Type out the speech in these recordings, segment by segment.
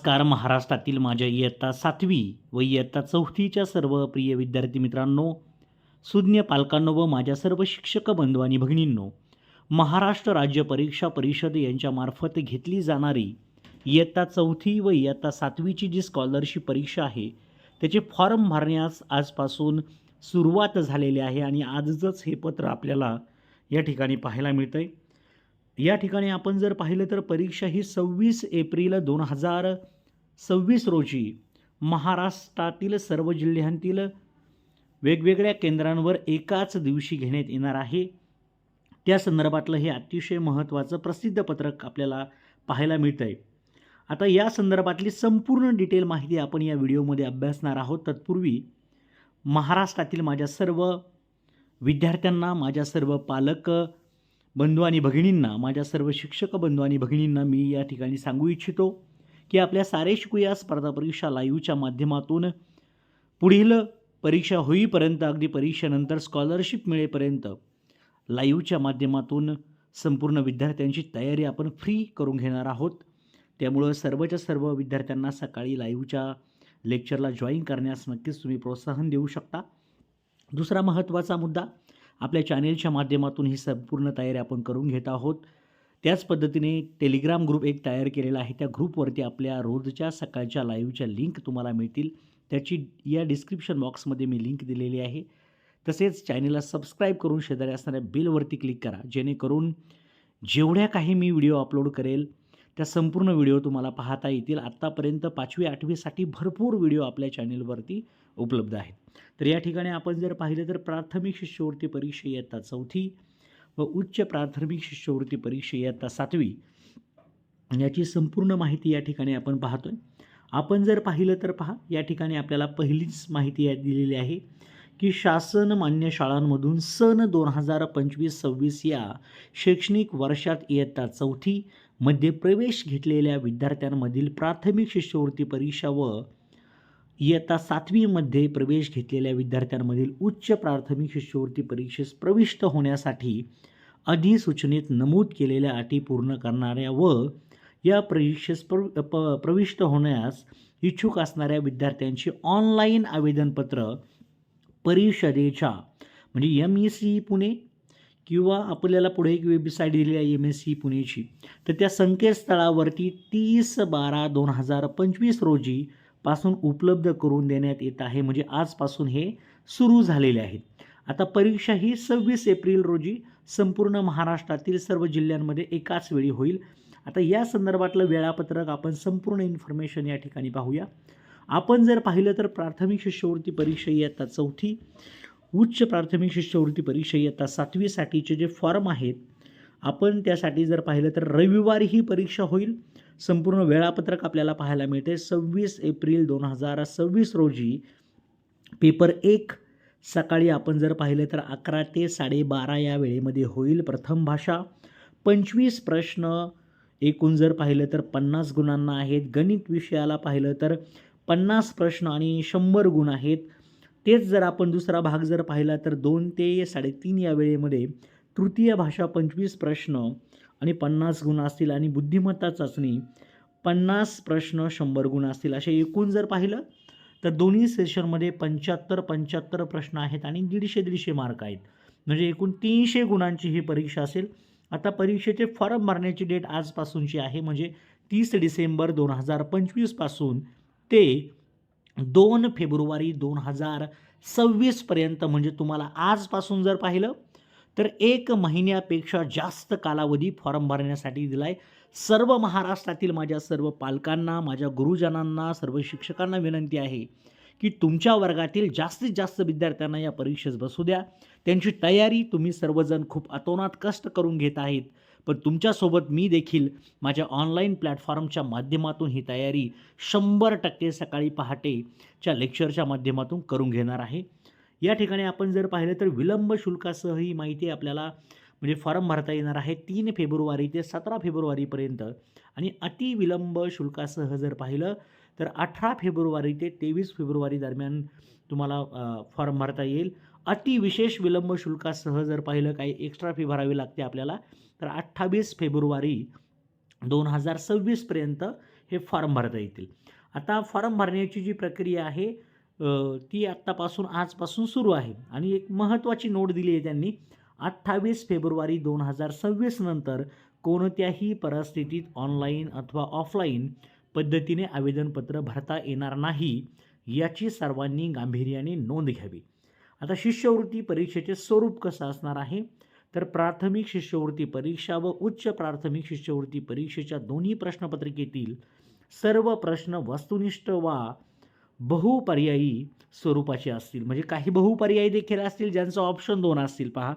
नमस्कार. महाराष्ट्रातील माझ्या इयत्ता सातवी व इयत्ता चौथीच्या सर्व प्रिय विद्यार्थी मित्रांनो सुज्ञ पालकांनो व माझ्या सर्व शिक्षक बंधू आणि भगिनींनो महाराष्ट्र राज्य परीक्षा परिषद यांच्यामार्फत घेतली जाणारी इयत्ता चौथी व इयत्ता सातवीची जी स्कॉलरशिप परीक्षा आहे त्याचे फॉर्म भरण्यास आजपासून सुरुवात झालेली आहे आणि आजच हे पत्र आपल्याला या ठिकाणी पाहायला मिळतं आहे या ठिकाणी आपण जर पाहिलं तर परीक्षा ही सव्वीस एप्रिल दोन हजार सव्वीस रोजी महाराष्ट्रातील सर्व जिल्ह्यांतील वेगवेगळ्या केंद्रांवर एकाच दिवशी घेण्यात येणार आहे. त्या संदर्भातलं हे अतिशय महत्त्वाचं प्रसिद्ध पत्रक आपल्याला पाहायला मिळतं आहे आता या संदर्भातली संपूर्ण डिटेल माहिती आपण या व्हिडिओमध्ये अभ्यासणार आहोत. तत्पूर्वी महाराष्ट्रातील माझ्या सर्व विद्यार्थ्यांना माझ्या सर्व पालक बंधू आणि भगिनींना माझ्या सर्व शिक्षक बंधू आणि भगिनींना मी या ठिकाणी सांगू इच्छितो की आपल्या सारे शिकूया स्पर्धा परीक्षा लाईव्हच्या माध्यमातून. पुढील परीक्षा होईपर्यंत अगदी परीक्षेनंतर स्कॉलरशिप मिळेपर्यंत लाईव्हच्या माध्यमातून संपूर्ण विद्यार्थ्यांची तयारी आपण फ्री करून घेणार आहोत. त्यामुळं सर्वच्या सर्व विद्यार्थ्यांना सकाळी लाईव्हच्या लेक्चरला जॉईन करण्यास नक्कीच तुम्ही प्रोत्साहन देऊ शकता. दुसरा महत्त्वाचा मुद्दा आपल्या चॅनेलच्या माध्यमातून ही संपूर्ण तयारी आपण करून घेत आहोत. त्याच पद्धतीने टेलिग्राम ग्रुप एक तयार केलेला आहे. त्या ग्रुपवरती आपल्या रोजच्या सकाळच्या लाईव्हच्या लिंक तुम्हाला मिळतील. त्याची या डिस्क्रिप्शन बॉक्समध्ये मी लिंक दिलेली आहे. तसेच चॅनेलला सबस्क्राईब करून शेजारी असणाऱ्या बिलवरती क्लिक करा. जेणेकरून जेवढ्या काही मी व्हिडिओ अपलोड करेल त्या संपूर्ण व्हिडिओ तुम्हाला पाहता येतील. आत्तापर्यंत पाचवी आठवीसाठी भरपूर व्हिडिओ आपल्या चॅनेलवरती उपलब्ध आहेत. तर या ठिकाणी आपण जर पाहिलं तर प्राथमिक शिष्यवृत्ती परीक्षा इयत्ता चौथी व उच्च प्राथमिक शिष्यवृत्ती परीक्षा इयत्ता सातवी याची संपूर्ण माहिती या ठिकाणी आपण पाहतोय. आपण जर पाहिलं तर पहा या ठिकाणी आपल्याला पहिलीच माहिती या दिलेली आहे की शासन मान्य शाळांमधून सन दोन हजार पंचवीस सव्वीस या शैक्षणिक वर्षात इयत्ता चौथी मध्ये प्रवेश घेतलेल्या विद्यार्थ्यांमधील प्राथमिक शिष्यवृत्ती परीक्षा व इयत्ता सातवीमध्ये प्रवेश घेतलेल्या विद्यार्थ्यांमधील उच्च प्राथमिक शिष्यवृत्ती परीक्षेस प्रविष्ट होण्यासाठी अधिसूचनेत नमूद केलेल्या अटी पूर्ण करणाऱ्या व या परीक्षेस प्र प प्रविष्ट होण्यास इच्छुक असणाऱ्या विद्यार्थ्यांची ऑनलाईन आवेदनपत्र परिषदेच्या म्हणजे एम ई सी पुणे किंवा आपल्याला पुढे एक वेबसाईट दिलेली आहे एम एस सी पुणेची. तर त्या संकेतस्थळावरती तीस बारा दोन हजार पंचवीस रोजी पासून उपलब्ध करून देण्यात येत आहे. म्हणजे आजपासून हे सुरू झालेले आहेत. आता परीक्षा ही सव्वीस एप्रिल रोजी संपूर्ण महाराष्ट्रातील सर्व जिल्ह्यांमध्ये एकाच वेळी होईल. आता या संदर्भातलं वेळापत्रक आपण संपूर्ण इन्फॉर्मेशन या ठिकाणी पाहूया. आपण जर पाहिलं तर प्राथमिक शिष्यवृत्ती परीक्षा इयत्ता चौथी उच्च प्राथमिक शिष्यवृत्ती परीक्षा इयत्ता सातवीसाठीचे जे फॉर्म आहेत आपण त्यासाठी जर पाहिलं तर रविवारी ही परीक्षा होईल. संपूर्ण वेळापत्रक आपल्याला पाहायला मिळते. सव्वीस एप्रिल दोन हजार सव्वीस रोजी पेपर एक सकाळी आपण जर पाहिलं तर अकरा ते साडेबारा या वेळेमध्ये होईल प्रथम भाषा. पंचवीस प्रश्न एकूण जर पाहिलं तर पन्नास गुणांना आहेत. गणित विषयाला पाहिलं तर पन्नास प्रश्न आणि शंभर गुण आहेत. तेच जर आपण दुसरा भाग जर पाहिला तर दोन ते साडेतीन या वेळेमध्ये तृतीय भाषा पंचवीस प्रश्न आणि पन्नास गुण असतील आणि बुद्धिमत्ता चाचणी पन्नास प्रश्न शंभर गुण असतील असे एकूण जर पाहिलं तर दोन्ही सेशनमध्ये पंच्याहत्तर पंच्याहत्तर प्रश्न आहेत आणि दीडशे दीडशे मार्क आहेत. म्हणजे एकूण तीनशे गुणांची ही परीक्षा असेल. आता परीक्षेचे फॉर्म भरण्याची डेट आजपासूनची आहे म्हणजे तीस डिसेंबर दोन हजार पंचवीसपासून ते दोन फेब्रुवारी दोन हजार सव्वीसपर्यंत म्हणजे तुम्हाला आजपासून जर पाहिलं तर एक महिन्यापेक्षा जास्त कालावधी फॉर्म भरण्यासाठी दिला आहे सर्व महाराष्ट्रातील माझ्या सर्व पालकांना माझ्या गुरुजनांना सर्व शिक्षकांना विनंती आहे की तुमच्या वर्गातील जास्तीत जास्त विद्यार्थ्यांना या परीक्षेस बसू द्या. त्यांची तयारी तुम्ही सर्वजण खूप अतोनात कष्ट करून घेत आहेत. पण तुमच्यासोबत मी देखील माझ्या ऑनलाईन प्लॅटफॉर्मच्या माध्यमातून ही तयारी शंभर टक्के सकाळी पहाटेच्या लेक्चरच्या माध्यमातून करून घेणार आहे. या ठिकाणी आपण जर पाहिलं तर विलंब शुल्कासह ही माहिती आपल्याला म्हणजे फॉर्म भरता येणार आहे तीन फेब्रुवारी ते सतरा फेब्रुवारीपर्यंत आणि अतिविलंब शुल्कासह जर पाहिलं तर अठरा फेब्रुवारी ते तेवीस फेब्रुवारी दरम्यान तुम्हाला फॉर्म भरता येईल. अतिविशेष विलंब शुल्कासह जर पाहिलं काही एक्स्ट्रा फी भरावी लागते आपल्याला तर अठ्ठावीस फेब्रुवारी दोन हजार सव्वीसपर्यंत हे फॉर्म भरता येतील. आता फॉर्म भरण्याची जी प्रक्रिया आहे ती आत्तापासून आजपासून सुरू आहे. आणि एक महत्त्वाची नोट दिली आहे त्यांनी अठ्ठावीस फेब्रुवारी दोन हजार सव्वीस नंतर कोणत्याही परिस्थितीत ऑनलाईन अथवा ऑफलाईन पद्धतीने आवेदनपत्र भरता येणार नाही याची सर्वांनी गांभीर्याने नोंद घ्यावी. आता शिष्यवृत्ती परीक्षेचे स्वरूप कसं असणार आहे? तर प्राथमिक शिष्यवृत्ती परीक्षा व उच्च प्राथमिक शिष्यवृत्ती परीक्षेच्या दोन्ही प्रश्नपत्रिकेतील सर्व प्रश्न वस्तुनिष्ठ वा बहुपर्यायी स्वरूपाचे असतील. म्हणजे काही बहुपर्यायी देखील असतील ज्यांचं ऑप्शन दोन असतील. पहा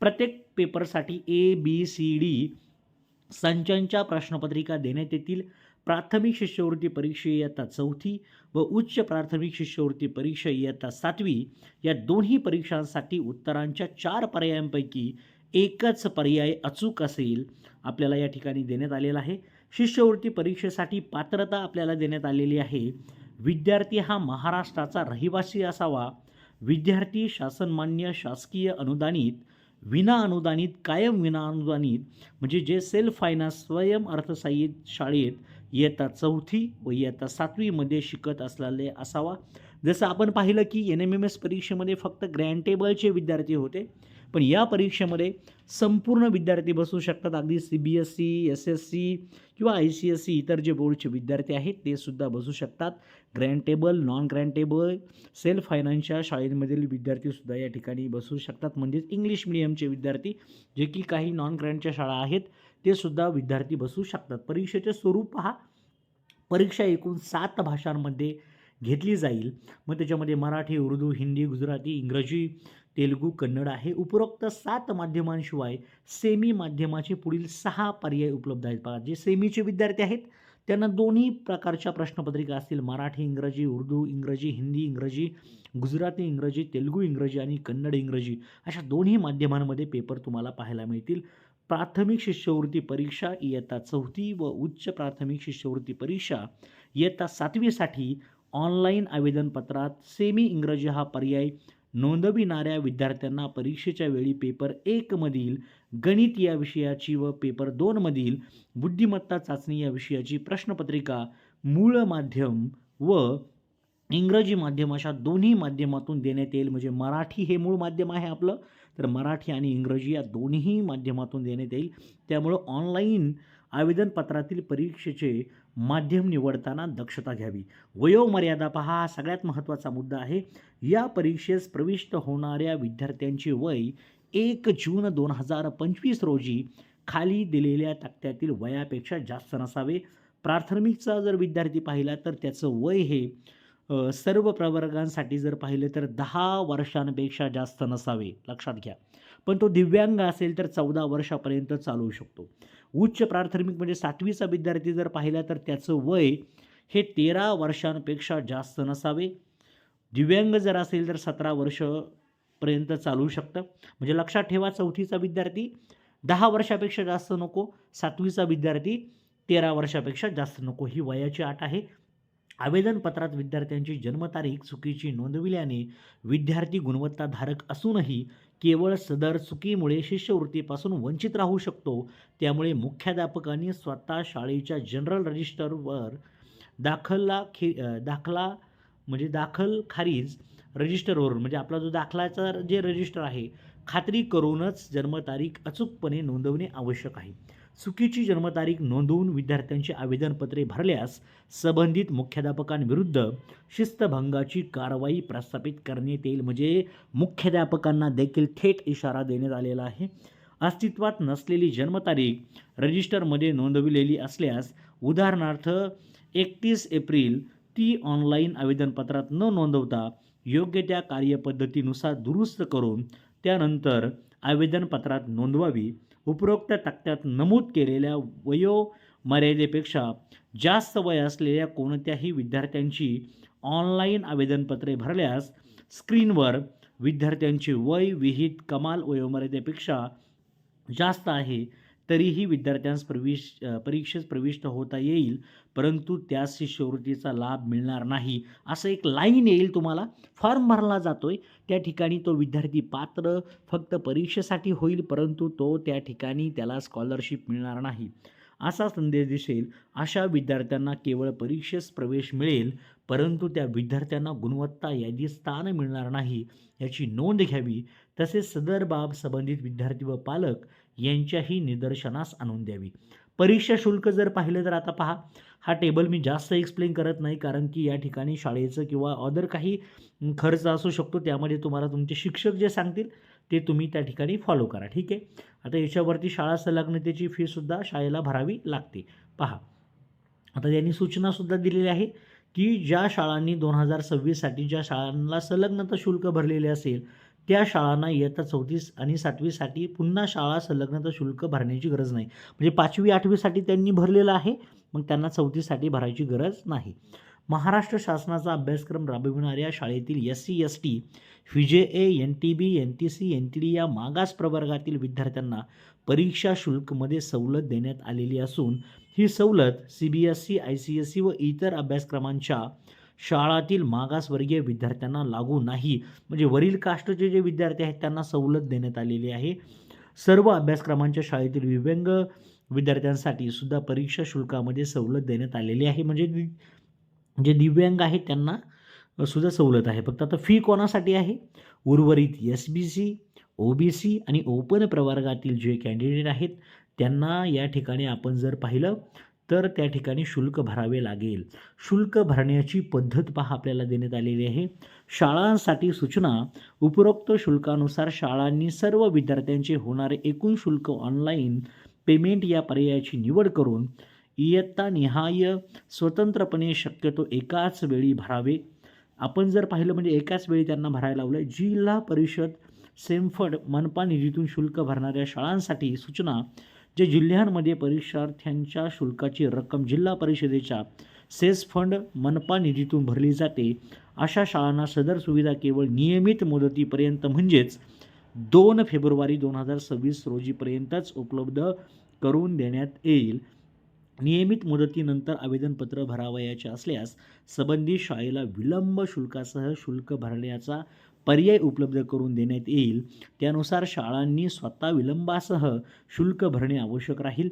प्रत्येक पेपरसाठी ए बी सी डी संचांच्या प्रश्नपत्रिका देण्यात येतील. प्राथमिक शिष्यवृत्ती परीक्षा इयत्ता चौथी व उच्च प्राथमिक शिष्यवृत्ती परीक्षा इयत्ता सातवी या दोन्ही परीक्षांसाठी उत्तरांच्या चार पर्यायांपैकी एकच पर्याय अचूक असेल आपल्याला या ठिकाणी देण्यात आलेला आहे. शिष्यवृत्ती परीक्षेसाठी पात्रता आपल्याला देण्यात आलेली आहे. विद्यार्थी हा महाराष्ट्राचा रहिवासी असावा. विद्यार्थी शासनमान्य शासकीय अनुदानित विना अनुदानित कायम विना अनुदानित म्हणजे जे सेल्फ फायनान्स स्वयं अर्थसहाय्यित शाळेत इयत्ता चौथी व इयत्ता सातवीमध्ये शिकत असलेले असावा. जसं आपण पाहिलं की एन एम एम एस परीक्षेमध्ये फक्त ग्रँटेबलचे विद्यार्थी होते पण या परीक्षेमध्ये संपूर्ण विद्यार्थी बसू शकतात. अगदी C B S C S S C किंवा आय सी एस सी इतर जे बोर्डचे विद्यार्थी आहेत ते सुद्धा बसू शकतात. ग्रँटेबल नॉन ग्रँटेबल सेल्फ फायनान्सच्या शाळेमधील विद्यार्थीसुद्धा या ठिकाणी बसू शकतात. म्हणजेच इंग्लिश मिडियमचे विद्यार्थी जे की काही नॉन ग्रँडच्या शाळा आहेत ते सुद्धा विद्यार्थी बसू शकतात. परीक्षेचे स्वरूप पहा. परीक्षा एकूण सात भाषांमध्ये घेतली जाईल. मग त्याच्यामध्ये मराठी उर्दू हिंदी गुजराती इंग्रजी तेलुगू कन्नड आहे. उपरोक्त सात माध्यमांशिवाय सेमी माध्यमाचे पुढील सहा पर्याय उपलब्ध आहेत. पहा जे सेमीचे विद्यार्थी आहेत त्यांना दोन्ही प्रकारच्या प्रश्नपत्रिका असतील. मराठी इंग्रजी उर्दू इंग्रजी हिंदी इंग्रजी गुजराती इंग्रजी तेलुगू इंग्रजी आणि कन्नड इंग्रजी अशा दोन्ही माध्यमांमध्ये पेपर तुम्हाला पाहायला मिळतील. प्राथमिक शिष्यवृत्ती परीक्षा इयत्ता चौथी व उच्च प्राथमिक शिष्यवृत्ती परीक्षा इयत्ता सातवीसाठी ऑनलाईन आवेदनपत्रात सेमी इंग्रजी हा पर्याय नोंदविणाऱ्या विद्यार्थ्यांना परीक्षेच्या वेळी पेपर एकमधील गणित या विषयाची व पेपर दोनमधील बुद्धिमत्ता चाचणी या विषयाची प्रश्नपत्रिका मूळ माध्यम व इंग्रजी माध्यम अशा दोन्ही माध्यमातून देण्यात येईल. म्हणजे मराठी हे मूळ माध्यम आहे आपलं तर मराठी आणि इंग्रजी या दोन्ही माध्यमातून देण्यात येईल. त्यामुळं ऑनलाईन आवेदनपत्रातील परीक्षेचे माध्यम निवडताना दक्षता घ्यावी. वयोमर्यादा पहा हा सगळ्यात महत्त्वाचा मुद्दा आहे. या परीक्षेस प्रविष्ट होणाऱ्या विद्यार्थ्यांचे वय एक जून दोन हजार पंचवीस रोजी खाली दिलेल्या तक्त्यातील वयापेक्षा जास्त नसावे. प्राथमिकचा जर विद्यार्थी पाहिला तर त्याचं वय हे सर्व प्रवर्गांसाठी जर पाहिलं तर दहा वर्षांपेक्षा जास्त नसावे लक्षात घ्या. पण तो दिव्यांग असेल तर चौदा वर्षापर्यंत चालवू शकतो. उच्च प्राथमिक म्हणजे सातवीचा विद्यार्थी जर पाहिला तर त्याचं वय हे तेरा वर्षांपेक्षा जास्त नसावे. दिव्यांग जर असेल तर सतरा वर्षपर्यंत चालवू शकतं. म्हणजे लक्षात ठेवा चौथीचा विद्यार्थी दहा वर्षापेक्षा जास्त नको सातवीचा विद्यार्थी तेरा वर्षापेक्षा जास्त नको. ही वयाची आठ आहे. आवेदनपत्रात विद्यार्थ्यांची जन्मतारीख चुकीची नोंदविल्याने विद्यार्थी गुणवत्ताधारक असूनही केवळ सदर चुकीमुळे शिष्यवृत्तीपासून वंचित राहू शकतो. त्यामुळे मुख्याध्यापकांनी स्वतः शाळेच्या जनरल रजिस्टरवर दाखला खे दाखला म्हणजे दाखल खारीज रजिस्टरवरून म्हणजे आपला जो दाखलाचा जे रजिस्टर आहे खात्री करूनच जन्मतारीख अचूकपणे नोंदवणे आवश्यक आहे. चुकीची जन्मतारीख नोंदवून विद्यार्थ्यांची आवेदनपत्रे भरल्यास संबंधित मुख्याध्यापकांविरुद्ध शिस्तभंगाची कारवाई प्रस्थापित करण्यात येईल. म्हणजे मुख्याध्यापकांना देखील थेट इशारा देण्यात आलेला आहे. अस्तित्वात नसलेली जन्मतारीख रजिस्टरमध्ये नोंदविलेली असल्यास उदाहरणार्थ एकतीस एप्रिल ती ऑनलाईन आवेदनपत्रात न नोंदवता योग्य त्या कार्यपद्धतीनुसार दुरुस्त करून त्यानंतर आवेदनपत्रात नोंदवावी उपरोक्त तक्त्यात नमूद केलेल्या वयोमर्यादेपेक्षा जास्त वय असलेल्या कोणत्याही विद्यार्थ्यांची ऑनलाईन आवेदनपत्रे भरल्यास स्क्रीनवर विद्यार्थ्यांची वय विहित कमाल वयोमर्यादेपेक्षा जास्त आहे तरीही विद्यार्थ्यांस प्रवेश परीक्षेस प्रविष्ट होता येईल परंतु त्या शिष्यवृत्तीचा लाभ मिळणार नाही. असं एक लाईन येईल तुम्हाला. फॉर्म भरला जातोय. त्या ठिकाणी तो विद्यार्थी पात्र फक्त परीक्षेसाठी होईल परंतु तो त्या ठिकाणी त्याला स्कॉलरशिप मिळणार नाही. असा संदेश दिसेल. अशा विद्यार्थ्यांना केवळ परीक्षेस प्रवेश मिळेल परंतु त्या विद्यार्थ्यांना गुणवत्ता यादीत स्थान मिळणार नाही याची नोंद घ्यावी. तसेच सदर बाब संबंधित विद्यार्थी व पालक यांच्याही निदर्शनास आणून द्यावी. परीक्षा शुल्क जर पाहिलं तर आता पहा हा टेबल मी जास्त एक्सप्लेन करत नाही कारण की या ठिकाणी शाळेचं किंवा अदर काही खर्च असू शकतो त्यामध्ये तुम्हाला तुमचे शिक्षक जे सांगतील ते तुम्ही त्या ठिकाणी फॉलो करा ठीक आहे? आता याच्यावरती शाळा संलग्नतेची फीसुद्धा शाळेला भरावी लागते. पहा आता त्यांनी सूचनासुद्धा दिलेली आहे की ज्या शाळांनी दोन हजार सव्वीससाठी ज्या शाळांना संलग्नता शुल्क भरलेले असेल त्या शाळांना इयत्ता चौतीस आणि सातवीसाठी पुन्हा शाळा संलग्नता शुल्क भरण्याची गरज नाही. म्हणजे पाचवी आठवीसाठी त्यांनी भरलेलं आहे मग त्यांना चौथीसाठी भरायची गरज नाही. महाराष्ट्र शासनाचा अभ्यासक्रम राबविणाऱ्या शाळेतील S C S T V A N T B N T C N T D या मागास प्रवर्गातील विद्यार्थ्यांना परीक्षा शुल्कमध्ये सवलत देण्यात आलेली असून ही सवलत C B S C I C S C व इतर अभ्यासक्रमांच्या शाळातील मागासवर्गीय विद्यार्थ्यांना लागू नाही. म्हणजे वरील कास्टचे जे विद्यार्थी आहेत त्यांना सवलत देण्यात आलेली आहे. सर्व अभ्यासक्रमांच्या शाळेतील दिव्यांग विद्यार्थ्यांसाठी सुद्धा परीक्षा शुल्कामध्ये सवलत देण्यात आलेली आहे. म्हणजे दि- जे दिव्यांग आहेत त्यांना सुद्धा सवलत आहे. फक्त आता फी कोणासाठी आहे? उर्वरित S B C O B C आणि ओपन प्रवर्गातील जे कॅन्डिडेट आहेत त्यांना या ठिकाणी आपण जर पाहिलं तर त्या ठिकाणी शुल्क भरावे लागेल. शुल्क भरण्याची पद्धत पहा आपल्याला देण्यात आलेली आहे. शाळांसाठी सूचना. उपरोक्त शुल्कानुसार शाळांनी सर्व विद्यार्थ्यांचे होणारे एकूण शुल्क ऑनलाईन पेमेंट या पर्यायाची निवड करून इयत्ता निहाय स्वतंत्रपणे शक्यतो एकाच वेळी भरावे. आपण जर पाहिलं म्हणजे एकाच वेळी त्यांना भरायला लावलं जिल्हा परिषद सेमफड मनपा निधीतून शुल्क भरणाऱ्या शाळांसाठी सूचना. जे जिल्ह्यांमध्ये परीक्षार्थ्यांच्या शुल्काची रक्कम जिल्हा परिषदेच्या सेस फंड मनपा निधीतून भरली जाते. अशा शाळांना सदर सुविधा केवळ नियमित मुदतीपर्यंत म्हणजेच दोन फेब्रुवारी दोन हजार सव्वीस रोजीपर्यंतच उपलब्ध करून देण्यात येईल. नियमित मुदतीनंतर आवेदनपत्र भरावयाचे असल्यास संबंधित शाळेला विलंब शुल्कासह शुल्क भरण्याचा पर्याय उपलब्ध करून देण्यात येईल. त्यानुसार शाळांनी स्वतः विलंबासह शुल्क भरणे आवश्यक राहील.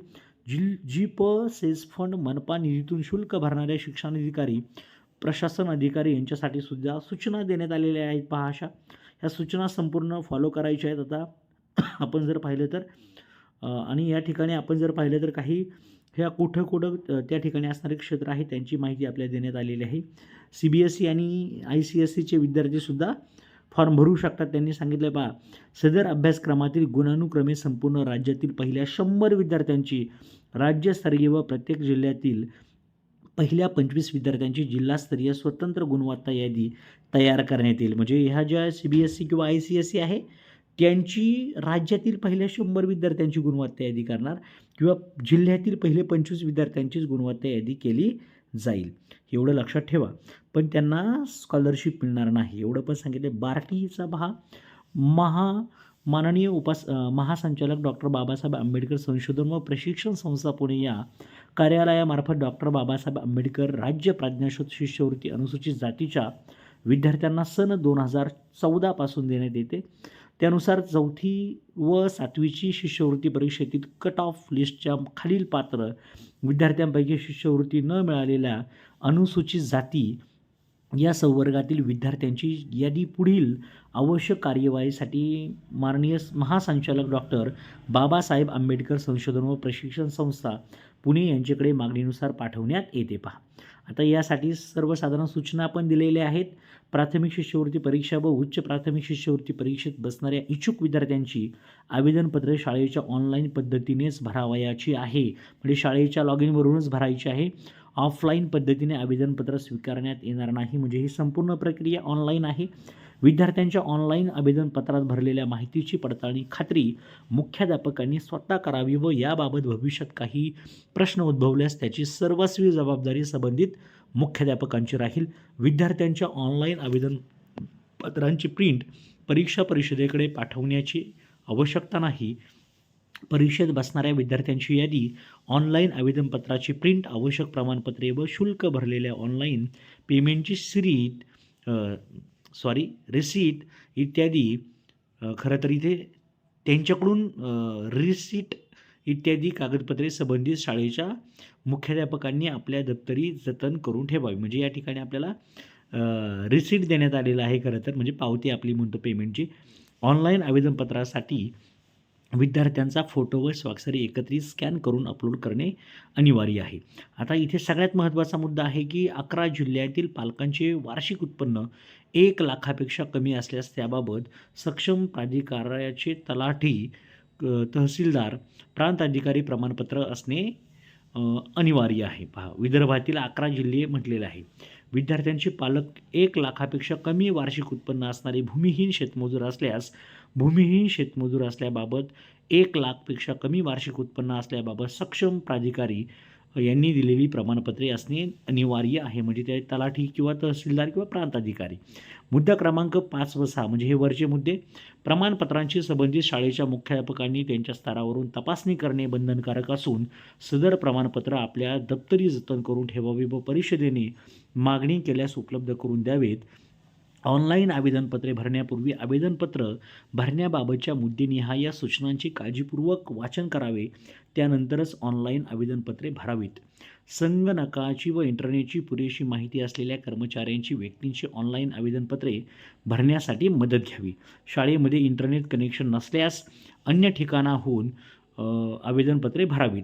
जिल जी प सेस फंड मनपा निधीतून शुल्क भरणाऱ्या शिक्षणाधिकारी प्रशासन अधिकारी यांच्यासाठी सुद्धा सूचना देण्यात आलेल्या आहेत. पहा अशा. ह्या सूचना संपूर्ण फॉलो करायच्या आहेत. आता आपण जर पाहिलं तर आणि या ठिकाणी आपण जर पाहिलं तर काही ह्या कुठं कुठं त्या ठिकाणी असणारे क्षेत्र आहे त्यांची माहिती आपल्याला देण्यात आलेली आहे. सी बी एस सी आणि आय सी एस सीचे विद्यार्थीसुद्धा फॉर्म भरू शकतात. त्यांनी सांगितलं बा सदर अभ्यासक्रमातील गुणानुक्रमे संपूर्ण राज्यातील पहिल्या शंभर विद्यार्थ्यांची राज्यस्तरीय व प्रत्येक जिल्ह्यातील पहिल्या पंचवीस विद्यार्थ्यांची जिल्हास्तरीय स्वतंत्र गुणवत्ता यादी तयार करण्यात येईल. म्हणजे ह्या ज्या सी बी एस सी किंवा आय सी एस सी आहे त्यांची राज्यातील पहिल्या शंभर विद्यार्थ्यांची गुणवत्ता यादी करणार किंवा जिल्ह्यातील पहिले पंचवीस विद्यार्थ्यांचीच गुणवत्ता यादी केली जाईल. एवढं लक्षात ठेवा. पण त्यांना स्कॉलरशिप मिळणार नाही. एवढं पण सांगितलं बार्टीचा पहा. महा माननीय उपास महासंचालक डॉक्टर बाबासाहेब आंबेडकर संशोधन व प्रशिक्षण संस्था पुणे या कार्यालयामार्फत डॉक्टर बाबासाहेब आंबेडकर राज्य प्राज्ञाशोध शिष्यवृत्ती अनुसूचित जातीच्या विद्यार्थ्यांना सन दोन हजार चौदापासून देण्यात येते. त्यानुसार चौथी व सातवीची शिष्यवृत्ती परीक्षेतील कट ऑफ लिस्टच्या खालील पात्र विद्यार्थ्यांपैकी शिष्यवृत्ती न मिळालेल्या अनुसूचित जाती या संवर्गातील विद्यार्थ्यांची यादी पुढील आवश्यक कार्यवाहीसाठी माननीय महासंचालक डॉक्टर बाबासाहेब आंबेडकर संशोधन व प्रशिक्षण संस्था पुणे यांच्याकडे मागणीनुसार पाठवण्यात येते. पहा. आता यासाठी सर्वसाधारण सूचना पण दिलेल्या आहेत. प्राथमिक शिष्यवृत्ती परीक्षा व उच्च प्राथमिक शिष्यवृत्ती परीक्षेत बसणाऱ्या इच्छुक विद्यार्थ्यांची आवेदनपत्रे शाळेच्या ऑनलाईन पद्धतीनेच भरावयाची आहे. म्हणजे शाळेच्या लॉग इनवरूनच भरायची आहे. ऑफलाईन पद्धतीने आवेदनपत्र स्वीकारण्यात येणार नाही. म्हणजे ही संपूर्ण प्रक्रिया ऑनलाईन आहे. विद्यार्थ्यांच्या ऑनलाईन आवेदनपत्रात भरलेल्या माहितीची पडताळणी खात्री मुख्याध्यापकांनी स्वतः करावी व याबाबत भविष्यात काही प्रश्न उद्भवल्यास त्याची सर्वस्वी जबाबदारी संबंधित मुख्याध्यापकांची राहील. विद्यार्थ्यांच्या ऑनलाईन आवेदनपत्रांची प्रिंट परीक्षा परिषदेकडे पाठवण्याची आवश्यकता नाही. परीक्षेत बसणाऱ्या विद्यार्थ्यांची यादी ऑनलाईन आवेदनपत्राची प्रिंट आवश्यक प्रमाणपत्रे व शुल्क भरलेल्या ऑनलाईन पेमेंटची सिरीट सॉरी रिसीट इत्यादी खरं तर इथे त्यांच्याकडून रिसीट इत्यादी कागदपत्रे संबंधित शाळेच्या मुख्याध्यापकांनी आपल्या दप्तरी जतन करून ठेवावी. म्हणजे या ठिकाणी आपल्याला रिसीट देण्यात आलेलं आहे खरं तर. म्हणजे पावती आपली म्हणतो पेमेंटची ऑनलाईन आवेदनपत्रासाठी विद्यार्थ्यांचा फोटो व स्वाक्षरी एकत्रित स्कॅन करून अपलोड करणे अनिवार्य आहे. आता इथे सगळ्यात महत्त्वाचा मुद्दा आहे की अकरा जिल्ह्यातील पालकांचे वार्षिक उत्पन्न एक लाखापेक्षा कमी असल्यास त्याबाबत सक्षम प्राधिकाराचे तलाठी क- तहसीलदार प्रांत अधिकारी प्रमाणपत्र असणे अनिवार्य आहे. पहा विदर्भातील अकरा जिल्हे म्हटलेले आहे विद्यार्थ्यांचे पालक एक लाखापेक्षा कमी वार्षिक उत्पन्न असणारे भूमिहीन शेतमजूर असल्यास भूमिहीन शेतमजूर असल्याबाबत एक लाखपेक्षा कमी वार्षिक उत्पन्न असल्याबाबत सक्षम प्राधिकारी यांनी दिलेली प्रमाणपत्रे असणे अनिवार्य आहे. म्हणजे ते तलाठी किंवा तहसीलदार किंवा प्रांताधिकारी. मुद्दा क्रमांक पाच व सहा म्हणजे हे वरचे मुद्दे प्रमाणपत्रांशी संबंधित शाळेच्या मुख्याध्यापकांनी त्यांच्या स्तरावरून तपासणी करणे बंधनकारक असून सदर प्रमाणपत्र आपल्या दप्तरी जतन करून ठेवावे व परिषदेने मागणी केल्यास उपलब्ध करून द्यावेत. ऑनलाईन आवेदनपत्रे भरण्यापूर्वी आवेदनपत्र भरण्याबाबतच्या मुद्देनिहाय सूचनांचे काळजीपूर्वक वाचन करावे. त्यानंतरच ऑनलाईन आवेदनपत्रे भरावीत. संगणकाची व इंटरनेटची पुरेशी माहिती असलेल्या कर्मचाऱ्यांची व्यक्तींची ऑनलाईन आवेदनपत्रे भरण्यासाठी मदत घ्यावी. शाळेमध्ये इंटरनेट कनेक्शन नसल्यास अन्य ठिकाणाहून आवेदनपत्रे भरावीत.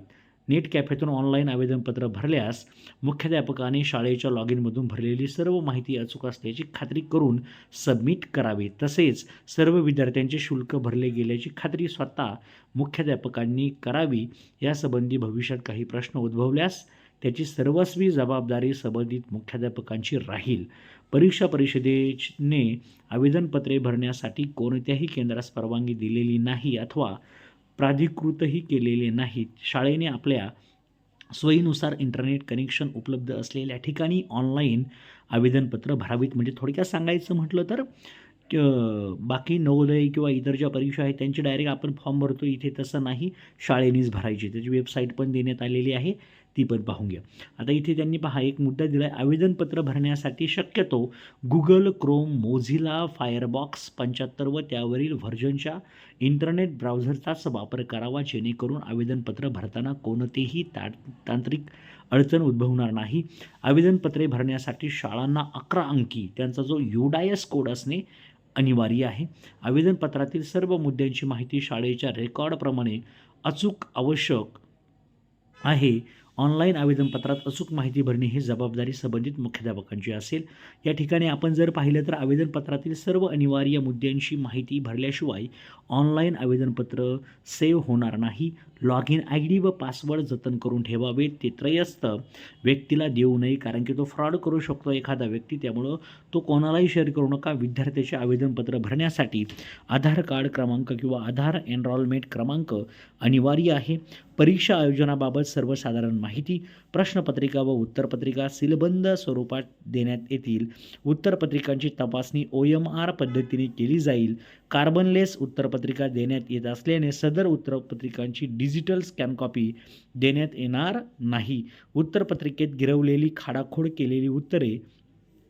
नेट कॅफेतून ऑनलाईन आवेदनपत्र भरल्यास मुख्याध्यापकाने शाळेच्या लॉग इनमधून भरलेली सर्व माहिती अचूक असल्याची खात्री करून सबमिट करावी. तसेच सर्व विद्यार्थ्यांचे शुल्क भरले गेल्याची खात्री स्वतः मुख्याध्यापकांनी करावी. यासंबंधी भविष्यात काही प्रश्न उद्भवल्यास त्याची सर्वस्वी जबाबदारी संबंधित मुख्याध्यापकांची राहील. परीक्षा परिषदेने आवेदनपत्रे भरण्यासाठी कोणत्याही केंद्रास परवानगी दिलेली नाही अथवा प्राधिकृतही केलेले नाहीत. शाळेने आपल्या सोयीनुसार इंटरनेट कनेक्शन उपलब्ध असलेल्या ठिकाणी ऑनलाईन आवेदनपत्र भरावीत. म्हणजे थोडक्यात सांगायचं म्हटलं तर क- बाकी नवोदय किंवा इतर ज्या परीक्षा आहेत त्यांची डायरेक्ट आपण फॉर्म भरतो इथे तसं नाही. शाळेनेच भरायची. त्याची वेबसाईट पण देण्यात आलेली आहे. ती पण पाहून घ्या. आता इथे त्यांनी पहा एक मुद्दा दिला आहे आवेदनपत्र भरण्यासाठी शक्यतो गुगल क्रोम मोझिला फायरबॉक्स पंच्याहत्तर व त्यावरील व्हर्जनच्या इंटरनेट ब्राउझरचाच वापर करावा जेणेकरून आवेदनपत्र भरताना कोणतेही ता तांत्रिक अडचण उद्भवणार नाही. आवेदनपत्रे भरण्यासाठी शाळांना अकरा अंकी त्यांचा जो युडायस कोड असणे अनिवार्य आहे. आवेदनपत्रातील सर्व मुद्द्यांची माहिती शाळेच्या रेकॉर्डप्रमाणे अचूक आवश्यक आहे. ऑनलाईन आवेदनपत्रात अचूक माहिती भरणे ही जबाबदारी संबंधित मुख्याध्यापकांची असेल. या ठिकाणी आपण जर पाहिलं तर आवेदनपत्रातील सर्व अनिवार्य मुद्द्यांची माहिती भरल्याशिवाय ऑनलाईन आवेदनपत्र सेव्ह होणार नाही. लॉग इन आय डी व पासवर्ड जतन करून ठेवावे ते त्रयस्थ व्यक्तीला देऊ नये कारण की तो फ्रॉड करू शकतो एखादा व्यक्ती. त्यामुळं तो कोणालाही शेअर करू नका. विद्यार्थ्याचे आवेदनपत्र भरण्यासाठी आधार कार्ड क्रमांक किंवा आधार एनरॉलमेंट क्रमांक अनिवार्य आहे. परीक्षा आयोजनाबाबत सर्वसाधारण माहिती प्रश्नपत्रिका व उत्तरपत्रिका सीलबंद स्वरूपात देण्यात येतील. उत्तरपत्रिकांची तपासणी ओ एम आर पद्धतीने केली जाईल. कार्बनलेस उत्तरपत्रिका देण्यात येत असल्याने सदर उत्तरपत्रिकांची डिजिटल स्कॅन कॉपी देण्यात येणार नाही. उत्तरपत्रिकेत गिरवलेली खाडाखोड केलेली उत्तरे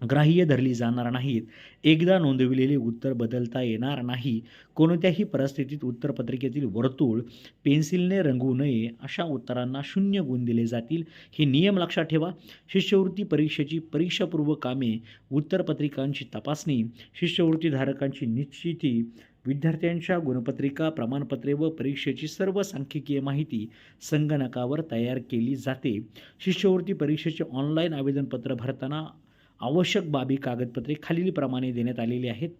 ग्राह्य धरली जाणार नाहीत. एकदा नोंदविलेले उत्तर बदलता येणार नाही. कोणत्याही परिस्थितीत उत्तरपत्रिकेतील वर्तुळ पेन्सिलने रंगवू नये अशा उत्तरांना शून्य गुण दिले जातील. हे नियम लक्षात ठेवा. शिष्यवृत्ती परीक्षेची परीक्षापूर्व कामे उत्तरपत्रिकांची तपासणी शिष्यवृत्तीधारकांची निश्चिती विद्यार्थ्यांच्या गुणपत्रिका प्रमाणपत्रे व परीक्षेची सर्व सांख्यिकीय माहिती संगणकावर तयार केली जाते. शिष्यवृत्ती परीक्षेचे ऑनलाईन आवेदनपत्र भरताना आवश्यक बाबी कागदपत्रे खालीलप्रमाणे देण्यात आलेली आहेत.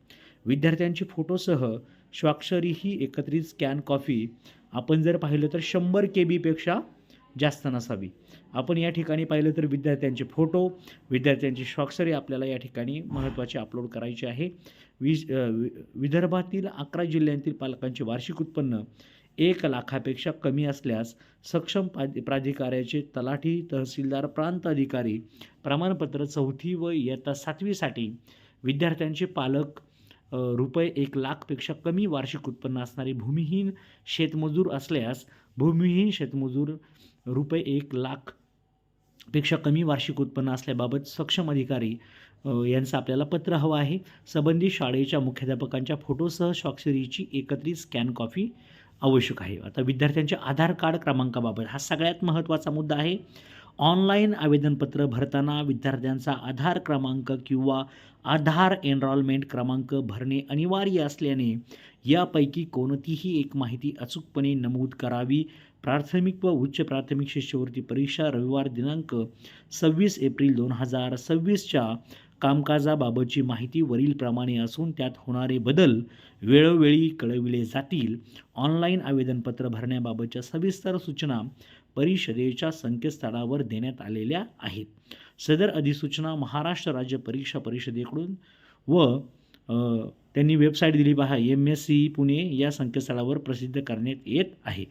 विद्यार्थ्यांची फोटोसह स्वाक्षरी ही एकत्रित स्कॅन कॉपी आपण जर पाहिलं तर शंभर के बीपेक्षा जास्त नसावी. आपण या ठिकाणी पाहिलं तर विद्यार्थ्यांचे फोटो विद्यार्थ्यांची स्वाक्षरी आपल्याला या ठिकाणी महत्त्वाचे अपलोड करायचे आहे. वीज वि- विदर्भातील अकरा जिल्ह्यांतील पालकांचे वार्षिक उत्पन्न एक लाखापेक्षा कमी असल्यास सक्षम पा प्राधिकाऱ्याचे तलाठी तहसीलदार प्रांत अधिकारी प्रमाणपत्र चौथी व इयत्ता सातवीसाठी विद्यार्थ्यांचे पालक रुपये एक लाखपेक्षा कमी वार्षिक उत्पन्न असणारे भूमिहीन शेतमजूर असल्यास भूमिहीन शेतमजूर रुपये एक लाखपेक्षा कमी वार्षिक उत्पन्न असल्याबाबत सक्षम अधिकारी यांचं आपल्याला पत्र हवं आहे. संबंधित शाळेच्या मुख्याध्यापकांच्या फोटोसह स्वाक्षरीची एकत्रित स्कॅन कॉपी आवश्यक आहे. आता विद्यार्थ्यांच्या आधार कार्ड क्रमांकाबाबत हा सगळ्यात महत्त्वाचा मुद्दा आहे. ऑनलाईन आवेदनपत्र भरताना विद्यार्थ्यांचा आधार क्रमांक किंवा आधार एनरॉलमेंट क्रमांक भरणे अनिवार्य असल्याने यापैकी कोणतीही एक माहिती अचूकपणे नमूद करावी. प्राथमिक व उच्च प्राथमिक शिष्यवृत्ती परीक्षा रविवार दिनांक सव्वीस एप्रिल दोन हजार सव्वीसच्या कामकाजाबाबतची माहिती वरीलप्रमाणे असून त्यात होणारे बदल वेळोवेळी कळविले जातील. ऑनलाईन आवेदनपत्र भरण्याबाबतच्या सविस्तर सूचना परिषदेच्या संकेतस्थळावर देण्यात आलेल्या आहेत. सदर अधिसूचना महाराष्ट्र राज्य परीक्षा परिषदेकडून व त्यांनी वेबसाईट दिली पहा एम एस सी पुणे या संकेतस्थळावर प्रसिद्ध करण्यात येत आहे.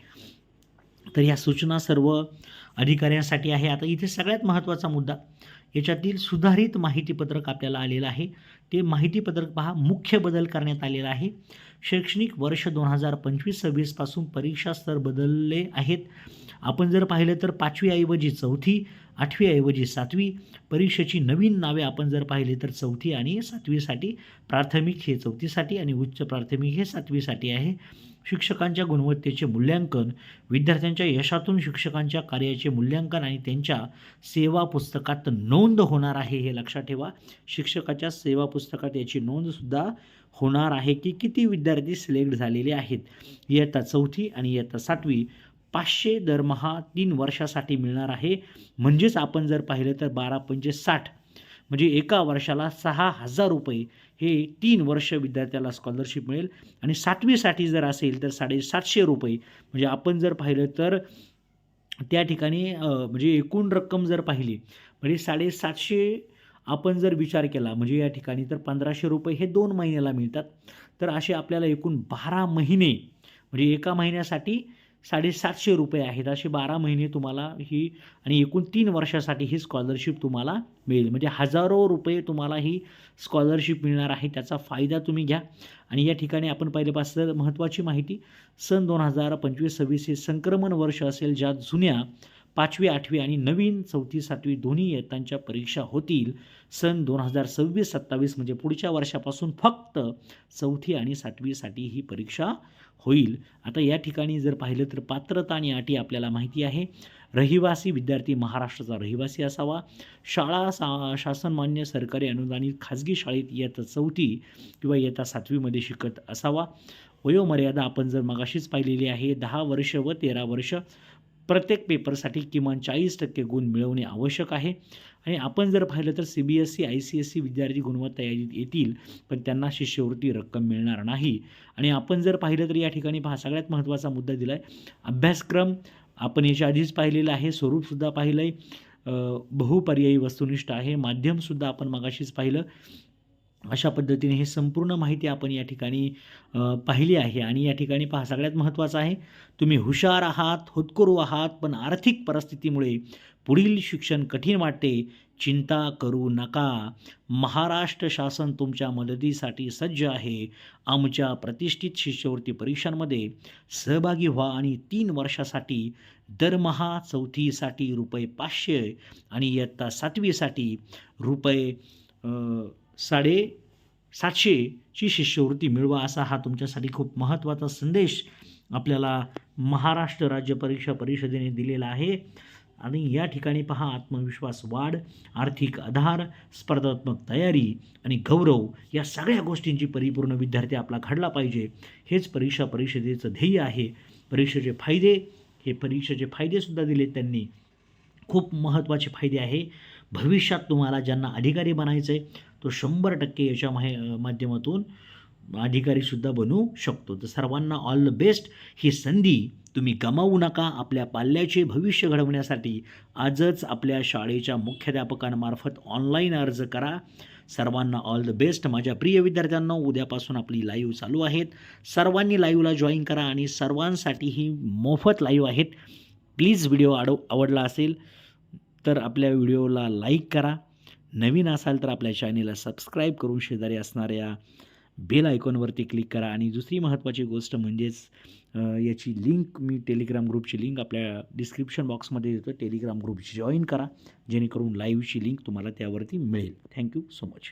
तर या सूचना सर्व अधिकाऱ्यांसाठी आहे. आता इथे सगळ्यात महत्त्वाचा मुद्दा याच्यातील सुधारित माहितीपत्रक आपल्याला आलेलं आहे. ते माहितीपत्रक पहा मुख्य बदल करण्यात आलेला आहे. शैक्षणिक वर्ष दोन हजार पंचवीस सव्वीसपासून परीक्षा स्तर बदलले आहेत. आपण जर पाहिलं तर पाचवीऐवजी चौथी आठवीऐवजी सातवी परीक्षेची नवीन नावे आपण जर पाहिली तर चौथी आणि सातवीसाठी प्राथमिक हे चौथीसाठी आणि उच्च प्राथमिक हे सातवीसाठी आहे. शिक्षकांच्या गुणवत्तेचे मूल्यांकन विद्यार्थ्यांच्या यशातून शिक्षकांच्या कार्याचे मूल्यांकन आणि त्यांच्या सेवा पुस्तकात नोंद होणार आहे हे लक्षात ठेवा. शिक्षकाच्या सेवा पुस्तकात याची नोंदसुद्धा होणार आहे की किती विद्यार्थी सिलेक्ट झालेले आहेत. इयत्ता चौथी आणि इयत्ता सातवी पाचशे दरमहा तीन वर्षासाठी मिळणार आहे. म्हणजेच आपण जर पाहिलं तर बारा पंचे साठ म्हणजे एका वर्षाला सहा हजार रुपये हे तीन वर्ष विद्यार्थ्याला स्कॉलरशिप मिळेल. आणि सातवीसाठी जर असेल तर साडेसातशे रुपये. म्हणजे आपण जर पाहिलं तर त्या ठिकाणी म्हणजे एकूण रक्कम जर पाहिली म्हणजे साडेसातशे आपण जर विचार केला म्हणजे या ठिकाणी तर पंधराशे रुपये हे दोन महिन्याला मिळतात. तर असे आपल्याला एकूण बारा महिने म्हणजे एका महिन्यासाठी साडेसातशे रुपये आहेत. असे बारा महिने तुम्हाला ही आणि एकूण तीन वर्षासाठी ही स्कॉलरशिप तुम्हाला मिळेल. म्हणजे हजारो रुपये तुम्हाला ही स्कॉलरशिप मिळणार आहे. त्याचा फायदा तुम्ही घ्या. आणि या ठिकाणी आपण पाहिलं महत्त्वाची माहिती सन दोन हजार पंचवीस सव्वीस हे संक्रमण वर्ष असेल ज्यात जुन्या पाचवी आठवी आणि नवीन चौथी सातवी दोन्ही इयत्तांच्या परीक्षा होतील. सन दोन हजार सव्वीस सत्तावीस म्हणजे पुढच्या वर्षापासून फक्त चौथी आणि सातवीसाठी ही परीक्षा होईल. आता या ठिकाणी जर पाहिलं तर पात्रता आणि अटी आपल्याला माहिती आहे. रहिवासी विद्यार्थी महाराष्ट्राचा रहिवासी असावा. शाळा सा शासनमान्य सरकारी अनुदानित खाजगी शाळेत इयत्ता चौथी किंवा इयत्ता सातवीमध्ये शिकत असावा. वयोमर्यादा आपण जर मगाशीच पाहिलेली आहे दहा वर्ष व तेरा वर्ष. प्रत्येक पेपरसाठी किमान चाळीस टक्के गुण मिळवणे आवश्यक आहे. आणि आपण जर पाहिलं तर C B S C I C S C विद्यार्थी गुणवत्ता यादीत येतील पण त्यांना शिष्यवृत्ती रक्कम मिळणार नाही. आणि आपण जर पाहिलं तर या ठिकाणी पहा सगळ्यात महत्त्वाचा मुद्दा दिला आहे अभ्यासक्रम आपण याच्या आधीच पाहिलेलं आहे स्वरूपसुद्धा पाहिलं आहे बहुपर्यायी वस्तुनिष्ठ आहे. माध्यमसुद्धा आपण मगाशीच पाहिलं. अशा पद्धतीने हे संपूर्ण माहिती आपण या ठिकाणी पाहिली आहे आणि या ठिकाणी पहा सगळ्यात महत्त्वाचं आहे तुम्ही हुशार आहात होतकरू आहात पण आर्थिक परिस्थितीमुळे पुढील शिक्षण कठीण वाटते. चिंता करू नका. महाराष्ट्र शासन तुमच्या मदतीसाठी सज्ज आहे. आमच्या प्रतिष्ठित शिष्यवृत्ती परीक्षांमध्ये सहभागी व्हा आणि तीन वर्षासाठी दरमहा चौथीसाठी रुपये पाचशे आणि इयत्ता सातवीसाठी रुपये साडे सातशेची शिष्यवृत्ती मिळवा असा हा तुमच्यासाठी खूप महत्त्वाचा संदेश आपल्याला महाराष्ट्र राज्य परीक्षा परिषदेने दिलेला आहे. आणि या ठिकाणी पहा आत्मविश्वास वाढ आर्थिक आधार स्पर्धात्मक तयारी आणि गौरव या सगळ्या गोष्टींची परिपूर्ण विद्यार्थी आपला घडला पाहिजे. हेच परीक्षा परिषदेचं ध्येय आहे. परीक्षेचे फायदे हे परीक्षेचे फायदेसुद्धा दिले त्यांनी. खूप महत्त्वाचे फायदे आहे. भविष्यात तुम्हाला ज्यांना अधिकारी बनायचं आहे तो शंभर टक्के याच्या माहे माध्यमातून अधिकारीसुद्धा बनू शकतो. तर सर्वांना ऑल द बेस्ट ही संधी तुम्ही गमावू नका. आपल्या पाल्याचे भविष्य घडवण्यासाठी आजच आपल्या शाळेच्या मुख्याध्यापकांमार्फत ऑनलाईन अर्ज करा. सर्वांना ऑल द बेस्ट माझ्या प्रिय विद्यार्थ्यांना उद्यापासून आपली लाईव्ह चालू आहेत. सर्वांनी लाईव्हला जॉईन करा आणि सर्वांसाठी ही मोफत लाईव्ह आहेत. प्लीज व्हिडिओ आडव आवडला असेल तर आपल्या व्हिडिओला लाईक करा. नवीन असाल तर आपल्या चॅनेलला सबस्क्राईब करून शेजारी असणाऱ्या बेल आयकॉनवरती क्लिक करा. आणि दुसरी महत्त्वाची गोष्ट म्हणजेच याची लिंक मी टेलिग्राम ग्रुपची लिंक आपल्या डिस्क्रिप्शन बॉक्समध्ये देतो. टेलिग्राम ग्रुप जॉईन करा. जेणेकरून लाईव्हची लिंक तुम्हाला त्यावरती मिळेल. Thank you so much